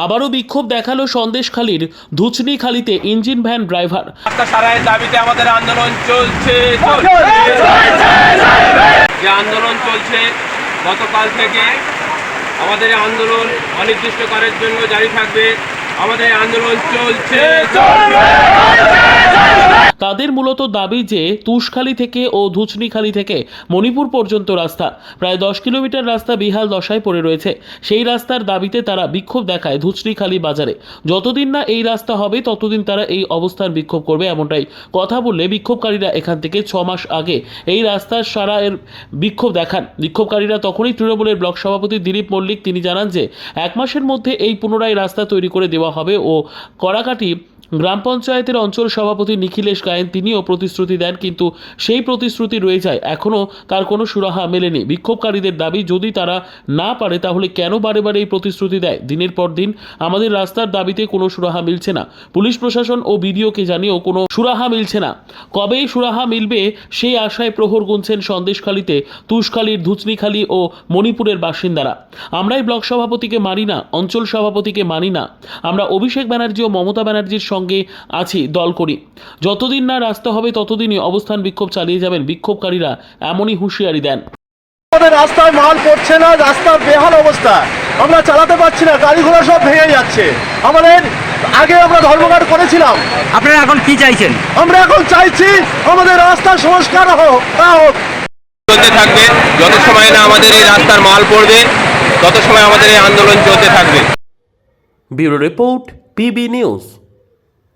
আবারও বিক্ষোভ দেখাল সন্দেশখালীর ধুচনিখালীতে ইঞ্জিন ভ্যান ড্রাইভার। রাস্তা সারাইয়ের দাবিতে আমাদের আন্দোলন চলছে যে আন্দোলন চলছে, গতকাল থেকে আমাদের আন্দোলন অনির্দিষ্টকালের জন্য জারি থাকবে। আমাদের আন্দোলন চলছে। তাদের মূলত দাবি যে তুষখালী থেকে ও ধুচনিখালী থেকে মণিপুর পর্যন্ত রাস্তা, প্রায় দশ কিলোমিটার রাস্তা বিহাল দশায় পড়ে রয়েছে। সেই রাস্তার দাবিতে তারা বিক্ষোভ দেখায় ধুচনিখালী বাজারে। যতদিন না এই রাস্তা হবে, ততদিন তারা এই অবস্থান বিক্ষোভ করবে এমনটাই কথা বললে বিক্ষোভকারীরা এখান থেকে ছ মাস আগে এই রাস্তার সারা এর বিক্ষোভ দেখান। বিক্ষোভকারীরা তখনই তৃণমূলের ব্লক সভাপতি দিলীপ মল্লিক, তিনি জানান যে, এক মাসের মধ্যে এই পুনরায় রাস্তা তৈরি করে দেওয়া হবে ও কড়াকাটি গ্রাম পঞ্চায়েতের অঞ্চল সভাপতি নিখিলেশ গায়েন তিনিও প্রতিশ্রুতি দেন, কিন্তু সেই প্রতিশ্রুতি রয়ে যায়। এখনও তার কোনো সুরাহা মেলেনি। বিক্ষোভকারীদের দাবি, যদি তারা না পারে, তাহলে কেন বারে বারে এই প্রতিশ্রুতি দেয়? দিনের পর দিন আমাদের রাস্তার দাবিতে কোনো সুরাহা মিলছে না। পুলিশ প্রশাসন ও বিডিওকে জানিয়েও কোনো সুরাহা মিলছে না। কবে সুরাহা মিলবে, সেই আশায় প্রহর গুনছেন সন্দেশখালীতে তুষখালীর ধুচনিখালী ও মণিপুরের বাসিন্দারা। আমরাই ব্লক সভাপতিকে মানি না, অঞ্চল সভাপতিকে মানি না। আমরা অভিষেক ব্যানার্জি ও মমতা ব্যানার্জির সঙ্গে আছি দল করি। যতদিন না রাস্তা হবে ততদিনই অবস্থান বিক্ষোভ চালিয়ে যাবেন বিক্ষোভকারীরা এমনই হুঁশিয়ারি দেন। আমাদের রাস্তায় মাল পড়ছে না রাস্তার বেহাল অবস্থা। আমরা চালাতে পারছি না গাড়ি ঘোড়া সব ভেঙে যাচ্ছে। আমাদের আগে আমরা ধর্মঘট করেছিলাম। আপনারা এখন কি চাইছেন? আমরা এখন চাইছি আমাদের রাস্তা সংস্কার হোক তা হোক। চলতে থাকবে যত সময় না আমাদের এই রাস্তার মাল পড়বে তত সময় আমাদের এই আন্দোলন চলতে থাকবে। Bureau report PB news.